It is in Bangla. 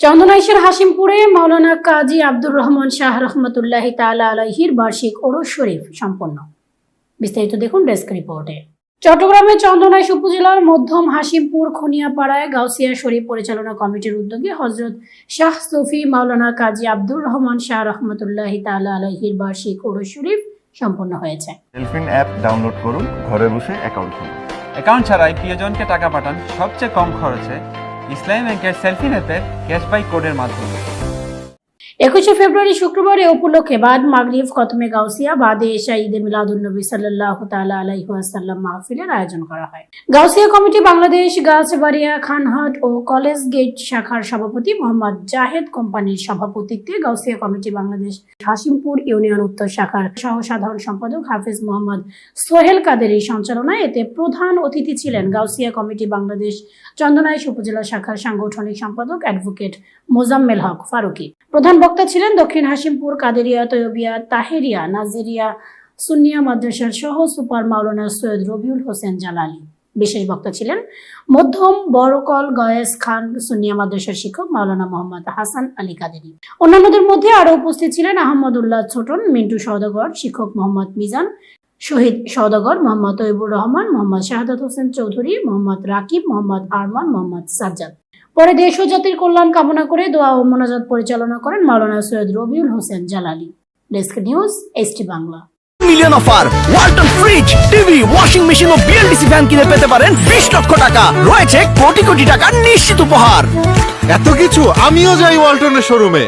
চন্দনাইশের হাসিমপুরে মাওলানা কাজী আব্দুর রহমান শাহ রহমতুল্লাহ তালা আলাইহির বার্ষিক ওরস শরীফ সম্পন্ন। বিস্তারিত দেখুন ডেস্ক রিপোর্টে। চট্টগ্রামের চন্দনাইশ উপজেলার মধ্যম হাসিমপুর খনিয়াপাড়ায় গাউসিয়া শরীফ পরিচালনা কমিটির উদ্যোগে হজরত শাহ সফি মাওলানা কাজী আব্দুর রহমান শাহ রহমতুল্লাহ তালা আলাইহির বার্ষিক ওরস শরীফ সম্পন্ন হয়েছে। অ্যাপ ডাউনলোড করুন ঘরে বসে অ্যাকাউন্ট খুলুন। অ্যাকাউন্ট ছাড়াই প্রিয়জনকে টাকা পাঠান সবচেয়ে কম খরচে ইসলামী ব্যাংকের সেলফি অ্যাপের ক্যাশবাই কোডের মাধ্যমে। একুশে ফেব্রুয়ারি শুক্রবার এ উপলক্ষে বাদ মাগরিব, খতমে গাউসিয়া, বাদে এশা ঈদে মিলাদুন্নবী সাল্লাহ তালা আলাইহাসাল্লাম মাহফিলের আয়োজন করা হয়। গাউসিয়া কমিটি বাংলাদেশ গাছবাড়িয়া, খানহাট ও কলেজ গেট শাখার সভাপতি মোহাম্মদ জাহেদ কোম্পানির সভাপতিত্বে গাউসিয়া কমিটি বাংলাদেশ হাসিমপুর ইউনিয়ন উত্তর শাখার সহ সাধারণ সম্পাদক হাফিজ মোহাম্মদ সোহেল কাদের এই সঞ্চালনায় এতে প্রধান অতিথি ছিলেন গাউসিয়া কমিটি বাংলাদেশ চন্দনাইশ উপজেলা শাখার সাংগঠনিক সম্পাদক অ্যাডভোকেট মোজাম্মেল হক ফারুকি। প্রধান বক্তা ছিলেন দক্ষিণ হাসিমপুর কাদেরিয়া তৈয়বিয়া তাহেরিয়া, নাজিরিয়া সুন্নিয়া মাদ্রাসার সহ সুপার মাওলানা সৈয়দ রবিউল হোসেন জালালি। বিশেষ বক্তা ছিলেন মধ্যম, বড়কল, গয়েস খান, সুন্নিয়া মাদ্রাসার শিক্ষক মাওলানা মোহাম্মদ হাসান আলী কাদেরি। অন্যান্যদের মধ্যে আরও উপস্থিত ছিলেন আহমদুল্লাহ ছোটন, মিন্টু সওদাগর, শিক্ষক মোহাম্মদ মিজান, শহীদ সওদাগর, মোহাম্মদ তৈবুর রহমান, মোহাম্মদ শাহাদাত হোসেন চৌধুরী, মোহাম্মদ রাকিব, মোহাম্মদ আরমান, মোহাম্মদ সাজ্জাদ। পরে দেশ ও জাতির কল্যাণ কামনা করে দোয়া ও মোনাজাত পরিচালনা করেন মাওলানা Syed Rabiul Hossain Jalali. Desk news ST Bangla. Million offer Walton fridge TV washing machine ও বিএলডিসি ফ্যান কিনে পেতে পারেন বিশ লক্ষ টাকা। রয়েছে কোটি কোটি টাকা নিশ্চিত উপহার। এত কিছু আমিও যাই ওয়ালটনের শোরুমে!